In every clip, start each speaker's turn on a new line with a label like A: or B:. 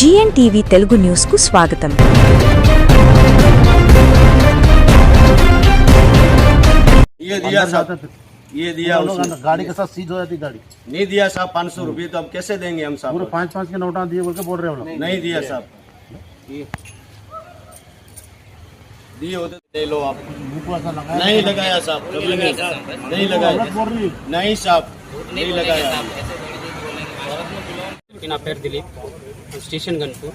A: GN TV Telugu news కు స్వాగతం
B: ये दिया साहब ये दिया
C: हम लोग
B: उसने
C: अंदर- गाड़ी के साथ सीज हो जाती गाड़ी
B: नहीं दिया साहब पाँच सौ रुपये तो अब कैसे देंगे हम
C: पूरे
B: साहब
C: पाँच पाँच के नोटा दिए बोल के बोल रहे हो लोग
B: नहीं दिया साहब दिए होते तो ले लो आप
C: मुंह को ऐसा लगाया
B: नहीं लगाया साहब कभी नहीं नहीं लगाया
C: गलत बोल रही है
B: नहीं साहब नहीं लगाया
D: నా పేరు దిలీప్ స్టేషన్ కనుక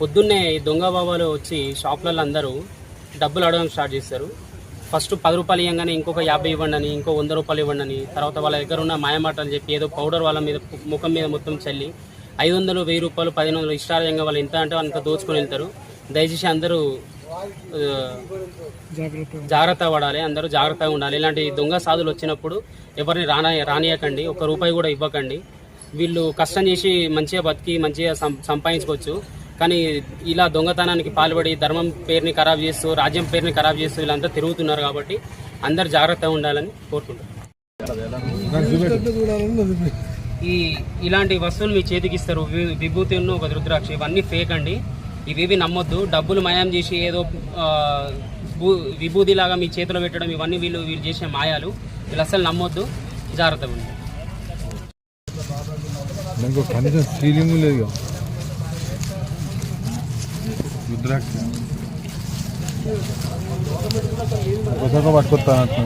D: పొద్దున్నే దొంగ బాబాలు వచ్చి షాపులలో అందరూ డబ్బులు అడగడం స్టార్ట్ చేస్తారు ఫస్ట్ పది రూపాయలు ఇవ్వగానే ఇంకొక యాభై ఇవ్వండి అని ఇంకో వంద రూపాయలు ఇవ్వండి అని తర్వాత వాళ్ళ దగ్గర ఉన్న మాయమాటలు చెప్పి ఏదో పౌడర్ వాళ్ళ మీద ముఖం మీద మొత్తం చల్లి ఐదు వందలు వెయ్యి రూపాయలు పదిహేను వందలు ఇష్టారంగా వాళ్ళు ఎంత అంటే అంత దోచుకొని వెళ్తారు. దయచేసి అందరూ జాగ్రత్త పడాలి అందరూ జాగ్రత్తగా ఉండాలి. ఇలాంటి దొంగ సాధులు వచ్చినప్పుడు ఎవరిని రాని రానియకండి. ఒక రూపాయి కూడా ఇవ్వకండి. వీళ్ళు కష్టం చేసి మంచిగా బతికి మంచిగా సం- సంపాదించుకోవచ్చు. కానీ ఇలా దొంగతనానికి పాల్పడి ధర్మం పేరుని ఖరాబ్ చేస్తూ రాజ్యం పేరుని ఖరాబ్ చేస్తూ వీళ్ళంతా తిరుగుతున్నారు కాబట్టి అందరు జాగ్రత్తగా ఉండాలని కోరుకుంటున్నారు ఈ ఇలాంటి వస్తువులు మీ చేతికి ఇస్తారు. విభూతి ఒక రుద్రాక్ష ఇవన్నీ ఫేక్ అండి. ఇవేవి నమ్మొద్దు. డబ్బులు మయం చేసి ఏదో భూ- విభూతిలాగా మీ చేతిలో పెట్టడం ఇవన్నీ వీళ్ళు వీళ్ళు చేసే మాయాలు. వీళ్ళు అసలు నమ్మొద్దు. జాగ్రత్తగా ఉండాలి
E: నాకు కనీసం సీలింగ్ లేదు రుద్రాక్ష. ఒకసారి పట్టుకొస్తాను